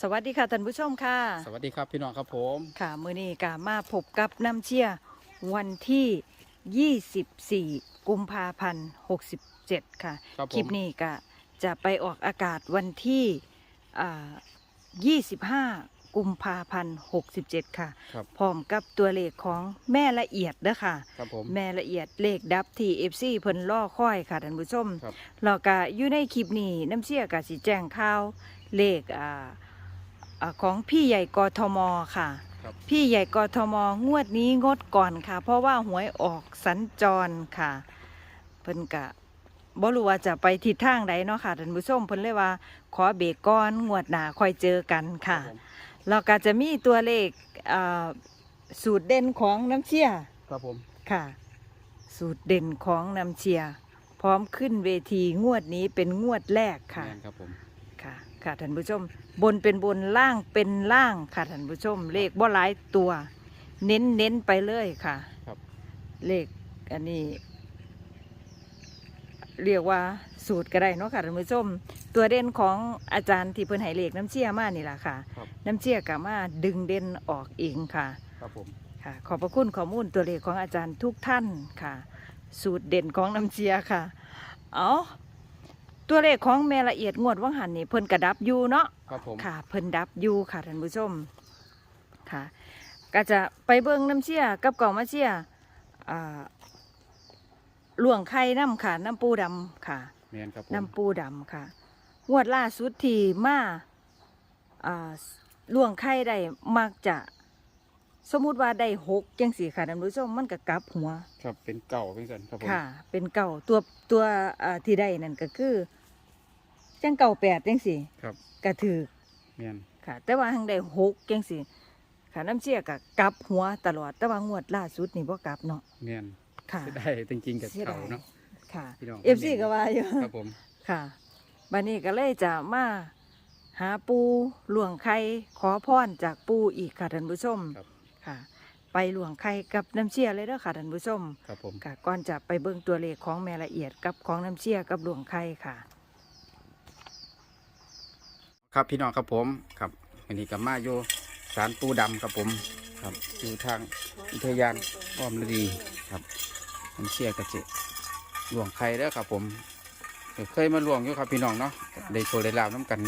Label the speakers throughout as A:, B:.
A: สวัสดีค่ะท่านผู้ชมค่ะ
B: สวัสดีครับพี่น้องครับผม
A: ค่ะมื้อนี้ก็มาพบกับน้ำเชี่ยวันที่ 24 กุมภาพันธ์67 ค่ะ
B: ครับผม
A: คลิปนี้ก็จะไปออกอากาศวันที่อ่า25 กุมภาพันธ์67 ค่ะ
B: ครับ
A: พร้อมกับตัวเลขของแม่ละเอียดเด้อค่ะ
B: ครับผม
A: แม่ละเอียดเลขดับที่ FC เพิ่นล่อค่อยค่ะท่านผู้ชม
B: ครับ
A: แล้วก็อยู่ในคลิปนี้น้ำเชี่ยก็สิแจ้งข่าวเลขอ่า อ่าของพี่ใหญ่กทมค่ะ
B: ครับ
A: พี่ใหญ่กทมงวดนี้งดก่อนค่ะ เพราะว่าหวยออกสัญจรค่ะ เพิ่นกะบ่รู้ว่าจะไปทิศทางใดเนาะค่ะท่านผู้ชมเพิ่นเลยว่า ขอเบรกก่อนงวดหน้าค่อยเจอกันค่ะ
B: รับผม
A: แล้วก็จะมีตัวเลขอ่าสูตรเด่นของน้ำเชี่ย
B: ครับผม
A: ค่ะ สูตรเด่นของน้ำเชียร์พร้อมขึ้นเวทีงวดนี้เป็นงวดแรกค่ะ
B: แม่นครับผม
A: ค่ะ ค่ะท่านผู้ชม บนเป็นบนล่างเป็นล่างค่ะท่านผู้ชม เลขบ่หลายตัว เน้นเน้นไปเลยค่ะ
B: ครับ
A: เลขอันนี้ เรียกว่าสูตรก็ได้เนาะค่ะท่านผู้ชม ตัวเด่นของอาจารย์ที่เพิ่นให้เลขน้ำเชี่ยมานี่แหละค่ะ
B: ครับ
A: น้ำเชี่ยก็มาดึงเด่นออกเองค่ะ
B: ครับผม
A: ค่ะ ขอบพระคุณข้อมูลตัวเลขของอาจารย์ทุกท่านค่ะ สูตรเด่นของน้ำเชียค่ะ เอา ตัวเลขของแม่ละเอียดงวดว่างหันนี่เพิ่นกระดับอยูเนาะ
B: ครับผม
A: ค่ะ เพิ่นดับอยูค่ะท่านผู้ชมค่ะ ก็จะไปเบิ่งน้ำเชียกับเก่ามาเชียอ่าหลวงไข่น้ำค่ะ น้ำปูดำค่ะ
B: แม่นครับผม
A: น้ำปูดำค่ะ งวดล่าสุดที่มาอ่าล่วงไข่ได้มักจะสมมุติว่าได้หกจังสี่ค่ะท่านผู้ชมมันก็กลับหัว
B: ครับเป็นเก่าเป็นสันครับผม
A: ค่ะ เป็นเก่าตัวตัวอ่าที่ได้นั่นก็คือ จังเก่าแปดจังสี่
B: ครับ
A: ก็ถือ
B: แม่น
A: ค่ะ แต่ว่าหังได้หกจังสี่ค่ะน้ำเชี่ยก็กลับหัวตลอดแต่ว่างวดล่าสุดนี่บ่กลับเนาะ
B: แม่น
A: ค่ะ
B: เสียได้จริงๆกับ
A: เสียดา
B: เก่ายเนาะ
A: ค่ะ
B: พี่น้อง
A: เอฟซีก็ว่าอยู่
B: ครับผม
A: ค่ะบัดนี้ก็เลยจะมาหาปูหลวงไข่ขอพรจากปูอีกค่ะท่านผู้ชม
B: ครับ
A: ค่ะ ไปหลวงไข่กับน้ำเชี่ยเลยเด้อค่ะท่านผู้ชม
B: ครับผม
A: ค่ะก่อนจะไปเบิ่งตัวเลขของแม่ละเอียดกับของน้ำเชี่ยกับหลวงไข่ค่ะ
B: ครับพี่น้องครับผมครับวันนี้กับมาอยู่สารปูดำครับผมครับอยู่ทางอุทยานอ้อมฤดีครับผมเชียร์กระเจหลวงใครแล้วครับ ผมเคยมาหลวงอยู่ครับพี่น้องเนาะได้โชว์ได้ลาวน้ำกัน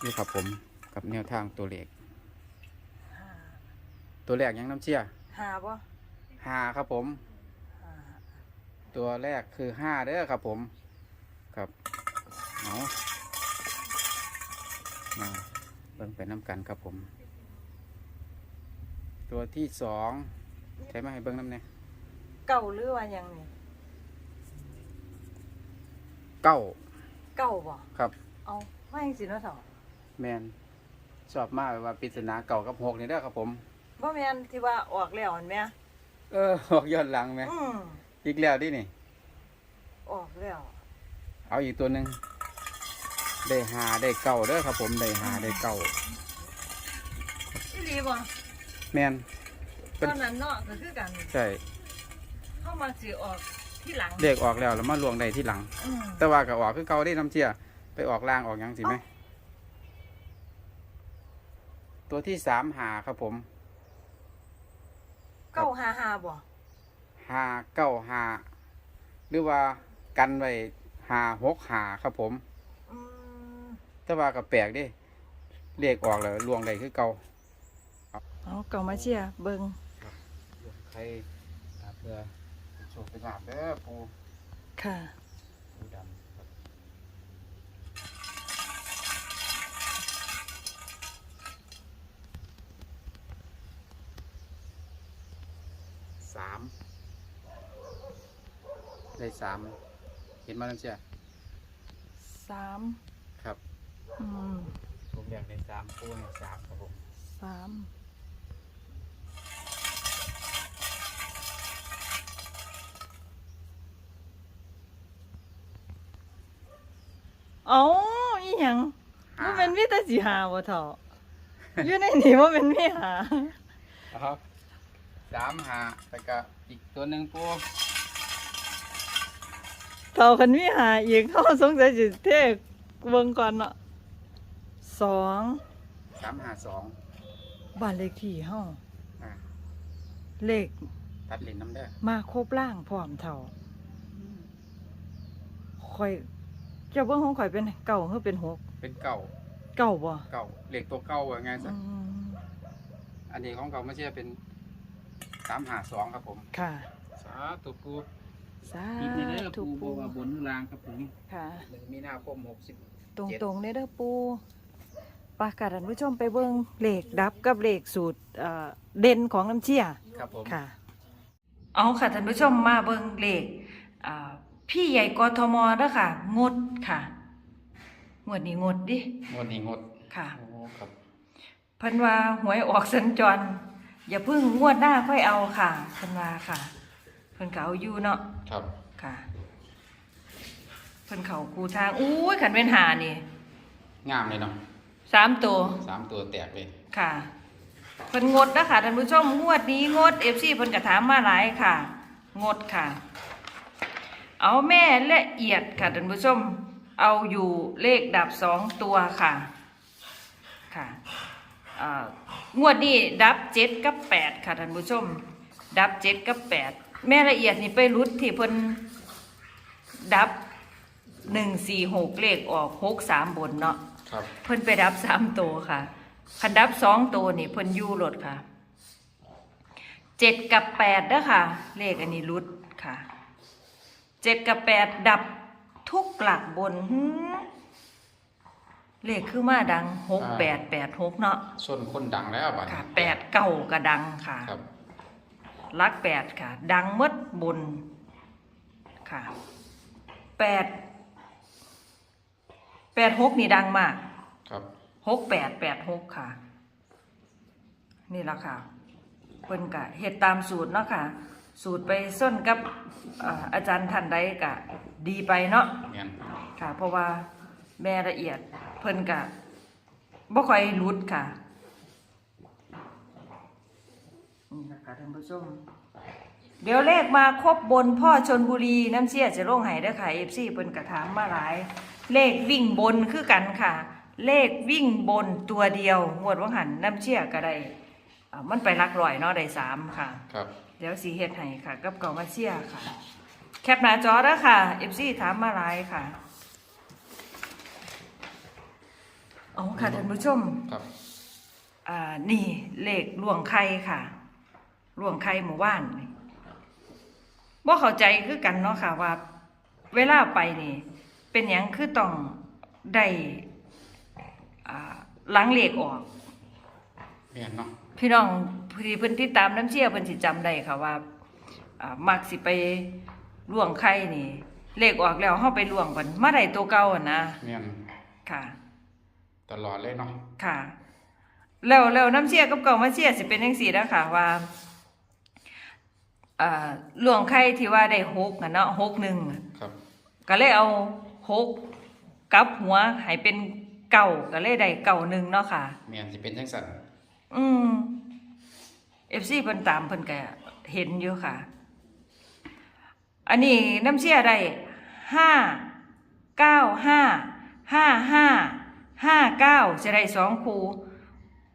B: อยู่ครับผมกับแนวทางตัวเลขตัวแรกยังน้ำเชียร์
A: หาบ่
B: ห้าครับผม ตัวแรกคือห้าเด้อครับผมครับเอา มาเบิ่งไปน้ำกันครับผม ตัวที่สองใช้มาให้เบิ่งน้ำเนี่ย
A: เก่าหรือว่ายังนี่
B: เก้า
A: เก่าบ่
B: ครับ
A: เอาว่าจังสิเนาะเฒ่า
B: แมนชอบมากว่าปริศนาเก่ากับหกนี่เด้อครับผม
A: บ่แม่นที่ว่าออกแล้วอันแม่
B: เออออกย้อนหลังไหม
A: อืม
B: อีกแล้วดินี่
A: ออกแล้ว
B: เอาอีกตัวหนึ่ง ได้หาได้เก่าเด้อครับ ผมได้หาได้เก่า
A: อีหลีบ่
B: แมนเป็
A: ต
B: น
A: อนนั้นเนาะก็คือกัน
B: ใช่
A: เข้ามาสิออกที่หลัง
B: เด็กออกแล้วแล้วมาลวงได้ที่หลัง
A: อืม
B: แต่ว่าก็ออกคือเก่าได้น้ำเชียไปออกล่างออกหยังสิไหมตัวที่สามหาครับผม
A: เก้าหาหาบ่
B: หาเก้าหาหรือว่ากันไว้หาหกหาครับผม
A: อืม
B: แต่ว่าก็แปลกเดิเรียกออกแล้วลวงได้คือเก่า
A: เอาเก่ามาเชียร์เบิ่ง
B: ใครเพื่อโชคเป็นลาบเด้อปู
A: ค่ะ
B: ปูดำครับสามได้สามเห็นมาแล้วเชีย
A: สาม
B: ครับ
A: อืม
B: ผมอยากได้สามปูในสามครับผม
A: สามเอาอีหยังว่าเป็นวิตาสีหาบ่เถาะอยู่ในนี่ว่าเป็นวิหา
B: ครับสามหาแล้วก็อีกตัวหนึ่งปู
A: เถาคันวิหาอีกเขาสงสัยสิเทกเบิ่งก่อนเนาะ สอง
B: สามห้าสอง
A: บ้านเลขที่เฮา
B: อ่า
A: เลข
B: ตัดเลนน้ำได้อ
A: มาครบล่างพร้อมเท่าข่อยเจ้าเบิ่งของข่อยเป็นเก่าหรือเป็นหก
B: เป็นเก่า
A: เก่าบ่
B: เก่าเหล็กตัวเก่าว่าไงซะ
A: อืม
B: อันนี้ของเก่าไม่ใช่เป็นสามห้าสองครับผม
A: ค่ะ
B: สาธุปู
A: สา
B: ปิดนี่เด้อ
A: ธุ
B: ปูบ
A: ปู
B: อกว่าบนล่างครับผม
A: ค่ะ
B: หนึ่งมีนาคมหกสิบ
A: ตรงๆเด้อเด้อปู ปากกาท่านผู้ชมไปเบิ่งเลขดับกับเลขสูตรเอ่อเด่นของน้ำเชี่ย
B: ครับผม
A: ค่ะ เอาค่ะท่านผู้ชมมาเบิ่งเลขอ่าพี่ใหญ่กทมเด้อค่ะ งดค่ะงวดนี้งดดิ
B: งวดนี้งด
A: ค่ะ
B: โอ้ครับ
A: เพิ่นว่าหวยออกสัญจร อย่าเพิ่งงวดหน้าค่อยเอาค่ะเพิ่นว่าค่ะ เพิ่นก็เอาอยู่เนาะ
B: ครับ
A: ค่ะ เพิ่นเขาคูทางอู้ยขันเป็นหานี่
B: งามเลยเนาะ
A: สามตัว
B: สามตัวแตกเลย
A: ค่ะเพิ่นงดนะคะท่านผู้ชมงวดนี้งด FC เพิ่นก็ถามมาหลายค่ะ งดค่ะ เอาแม่ละเอียดค่ะท่านผู้ชม เอาอยู่เลขดับสองตัวค่ะค่ะอ่างวดนี้ดับเจ็ดกับแปดค่ะท่านผู้ชม ดับเจ็ดกับแปดแม่ละเอียดนี่ไปรุดที่เพิ่นดับหนึ่งสี่หกเลขออกหกสามบนเนาะ
B: ครับ
A: เพิ่นไปดับสามตัวค่ะคันดับสองตัวนี่เพิ่นอยู่รถค่ะเจ็ดกับแปดเด้อค่ะ เลขอันนี้รุดค่ะเจ็ดกับแปดดับทุกหลักบนหืมเลขคือมาดังหกแปดแปดหกเนาะ
B: ส่วนคนดังแล้วบัดนี้
A: ค่ะแปดเก้าก็ดังค่ะ
B: ครับ
A: ลักแปดค่ะ ดังหมดบนค่ะแปด แปดหกนี่ดังมาก
B: ครับ
A: หกแปดแปดหกค่ะ นี่ละค่ะเพิ่นกะเฮ็ดตามสูตรเนาะค่ะ สูตรไปส้นกับเอ่ออาจารย์ท่านใดกะ ดีไปเนาะ
B: เงี้ย
A: ค่ะ เพราะว่าแม่ละเอียดเพิ่นกะบ่ค่อยรุดค่ะนี่ละค่ะท่านผู้ชมเดี๋ยวเลขมาครบบนพ่อชนบุรีน้ำเชี่ยจะลงให้เด้อค่ะ FC เพิ่นกะถามมาหลาย เลขวิ่งบนคือกันค่ะ เลขวิ่งบนตัวเดียว งวดว่าหันน้ำเชี่ยก็ได้อ่ามันไปหลักร้อยเนาะได้สามค่ะ
B: ครับ
A: เดี๋ยวสีเฮ็ดให้ค่ะ กับเก่ามาเชี่ยค่ะ แคปหน้าจอแล้วค่ะ FC ถามมาหลายค่ะเอาค่ะท่านผู้ชม
B: ครับ
A: อ่านี่เลขล่วงไข่ค่ะล่วงไข่หมู่บ้านนี่ว่าเข้าใจคือกันเนาะค่ะว่า เวลาไปนี่ เป็นหยังคือต้องได้อ่าหล้างเลขออก
B: เงี้ยเนาะ
A: พี่น้องที่เพิ่นติดตามน้ำเชี่ยเพิ่นสิจำได้ค่ะว่าอ่ามักสิไปล่วงไข่นี่เลขออกแล้วเฮาไปล่วงก่อนมาได้ตัวเก่าอะนะ
B: เงี้ย
A: ค่ะ
B: ตลอดเลยเนาะ
A: ค่ะ แล้วแล้วน้ำเชี่ยกับเก่ามาเชี่ยสิเป็นจังซี่นะคะว่าอ่าล่วงไข่ที่ว่าได้หกอะเนาะหกหนึ่งอะ
B: ครับ
A: ก็เลยเอา หกกลับหัวให้เป็นเก่าก็เลยได้เก่าหนึ่งเนาะค่ะ
B: เมียนสิเป็นจังสัน
A: อืมเอฟซีเพิ่นตามเพิ่นก็เห็นอยู่ค่ะ อันนี้น้ำเชี่ยได้ห้าเก้าห้าห้าห้าห้าเก้าจะได้สองคู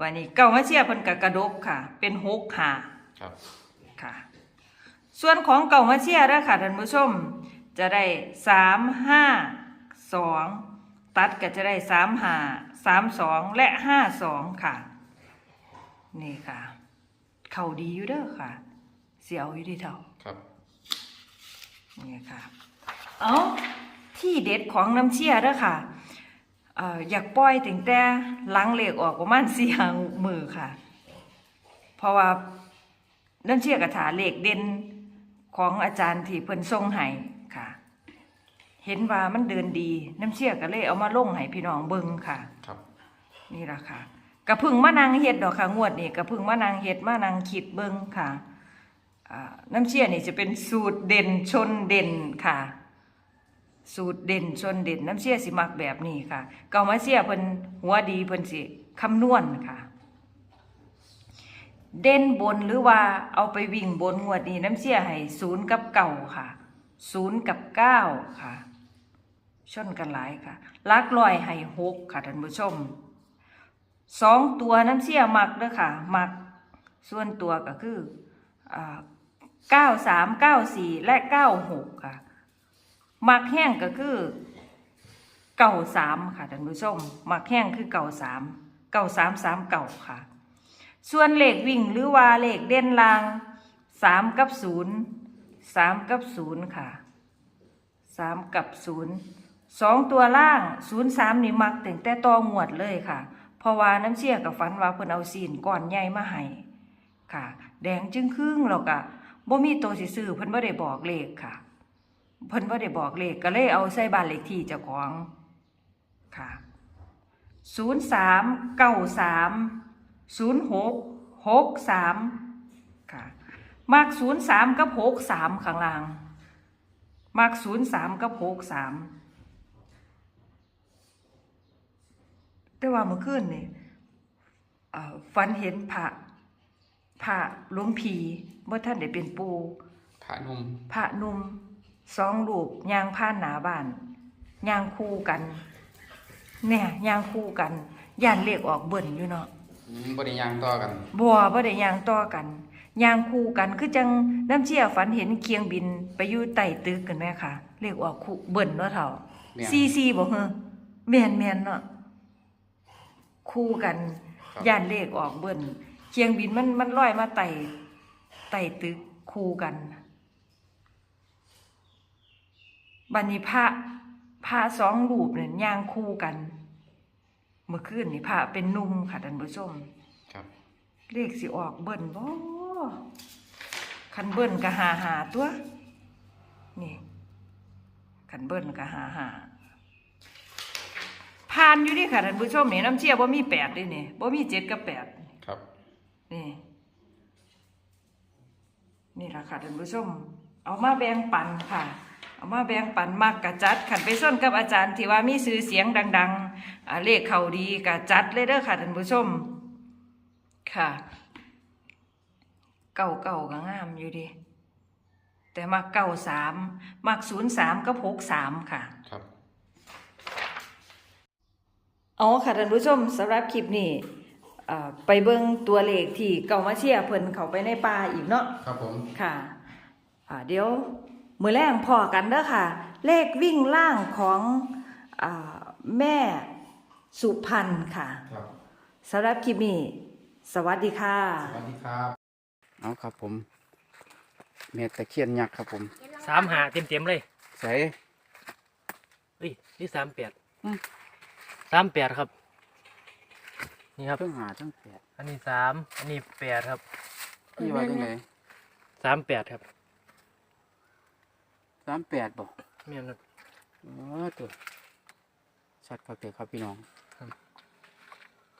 A: วันนี้เก้ามาเชี่ยเพิ่นก็กระดกค่ะ เป็นหกห้า
B: ครับ
A: ค่ะ ส่วนของเก่ามาเชียร์เด้อค่ะท่านผู้ชม จะได้สามห้าสองตัดก็จะได้สามห้าสามสองและห้าสองค่ะ นี่ค่ะ เข่าดีอยู่เด้อค่ะ เสียวอยู่ที่เท่า
B: ครับ
A: นี่ค่ะ เอาที่เด็ดของน้ำเชียร์เด้อค่ะเอ่ออยากปล่อยถึงแต่หลังเหล็กออกประมาณสี่หางมือค่ะ เพราะว่าน้ำเชียร์กระถาเหล็กเด่นของอาจารย์ที่เพิ่นทรงให้ค่ะ เห็นว่ามันเดินดีน้ำเชียร์ก็เลยเอามาลงให้พี่น้องเบิ่งค่ะ
B: ครับ
A: นี่ล่ะค่ะกระพึ่งมานางเฮ็ดดอกค่ะงวดนี่กระพึ่งมานางเฮ็ดมานางคิดเบิ่งค่ะอ่าน้ำเชี่ยนี่จะเป็นสูตรเด่นชนเด่นค่ะ สูตรเด่นชนเด่นน้ำเชี่ยสิมักแบบนี้ค่ะ เก่ามาเชี่ยเพิ่นหัวดีเพิ่นสิคำนวณค่ะ เด่นบนหรือว่าเอาไปวิ่งบนงวดนี้น้ำเชี่ยให้ศูนย์กับเก่าค่ะศูนย์กับเก้าค่ะ ชนกันหลายค่ะลักลอยให้หกค่ะท่านผู้ชมสองตัวน้ำเชี่ยมักเด้อค่ะหมักส่วนตัวก็คือเก้าสามเก้าสี่และเก้าหกค่ะหมักแห้งก็คือเก่าสามค่ะท่านผู้ชมหมักแห้งคือเก่าสามเก่าสามสามเก่าค่ะ ส่วนเลขวิ่งหรือว่าเลขเด่นลางสามกับศูนย์สามกับศูนย์ค่ะสามกับศูนย์ สองตัวล่างศูนย์สามนี่มักแต่งแต่ตองวดเลยค่ะ เพราะว่าน้ำเชี่ยกับฝันว่าเพิ่นเอาซีนก้อนใหญ่มาให้ค่ะ แดงจึงครึ่งแล้วก็บ่มีตัวสิซื้อเพิ่นบ่ได้บอกเลขค่ะ เพิ่นบ่ได้บอกเลขก็เลยเอาใส่บ้านเลขที่เจ้าของค่ะศูนย์สามเก้าสามศูนย์หกหกสามค่ะมักศูนย์สามกับหกสามข้างล่างมักศูนย์สามกับหกสาม แต่ว่าเมื่อคืนนี่เอ่อฝันเห็นพระพระหลวงพีเมื่อท่านได้เป็นปู
B: ผานุ่ม
A: พระหนุ่มสองรูปย่างผ่านหนาบ้านย่างคู่กัน เนี่ยย่างคู่กันย่านเลขออกเบิ่นอยู่เนาะ
B: อืมบริยางต่อกัน
A: บัวบ่ได้ย่างต่อกันย่างคู่กันคือจังน้ำเชี่ยฝันเห็นเคียงบินไปอยู่ใต้ตึกกันแม่ค่ะเลขออกคู่เบิ่นเนาะเฒ่า
B: แม่น
A: ซีซีบ่เฮอแม่นแม่นเนาะ คู่กัน
B: ครับ
A: ย่านเลขออกเบิ่นเคียงบินมันมันลอยมาไต่ไต่ตึกคู่กันบัดนี้พระพระสองรูปเนี่ยย่างคู่กัน เมื่อคืนนี่พระเป็นหนุ่มค่ะท่านผู้ชม
B: ครับ
A: เลขสิออกเบิ่นบ่คันเบิ่นก็หาหาตัว นี่คันเบิ่นก็หาหา ผ่านอยู่ดิค่ะท่านผู้ชมนี่น้ำเชี่ยบ่มีแปดเดินี่บ่มีเจ็ดกับแปด
B: ครับ
A: นี่ นี่ล่ะค่ะท่านผู้ชม เอามาแบ่งปันค่ะ เอามาแบ่งปันมักกะจัดขันไปส้นกับอาจารย์ที่ว่ามีชื่อเสียงดังๆอ่าเลขเขาดีกะจัดเลยเด้อค่ะท่านผู้ชม ค่ะ เก่าเก่าก็งามอยู่ดิแต่มักเก่าสามมักศูนย์สามก็พกสามค่ะ
B: ครับ
A: อ๋อค่ะท่านผู้ชมสำหรับคลิปนี้อ่าไปเบิ่งตัวเลขที่เก่ามาเชียร์เพิ่นเข้าไปในป่าอีกเนาะ
B: ครับผม
A: ค่ะอ่าเดี๋ยวมือแรงพอกันเด้อค่ะ เลขวิ่งล่างของอาแม่สุพรรณค่ะ
B: ครับ
A: สำหรับคลิปนี้สวัสดีค่ะ
B: สวัสดีครับเอาครับผมเมตตะเคียนยักษ์ครับผม
C: สามหาเต็มเต็มๆเลย
B: ใส่
C: เฮ้ยนี่สามแปด
B: อืม
C: สามแปดครับ นี่ครับ
B: เพิ่งหาทั้งแปด
C: อันนี้สามอันนี้แปดครับ
B: นี่ว่าจังไง
C: สามแปดครับ
B: สามแปดบ่
C: เมียนครับ
B: เออตัวชัดครับเด็กครับพี่น้อง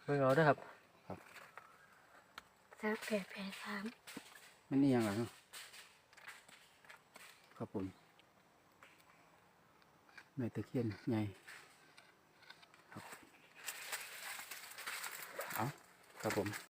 C: เบิ่งเอาเด้อครับ
D: สามแปดแปดสาม
B: มันนี่ยังไงครับผมแม่ตะเคียนใหญ่ครับเอา ครับผม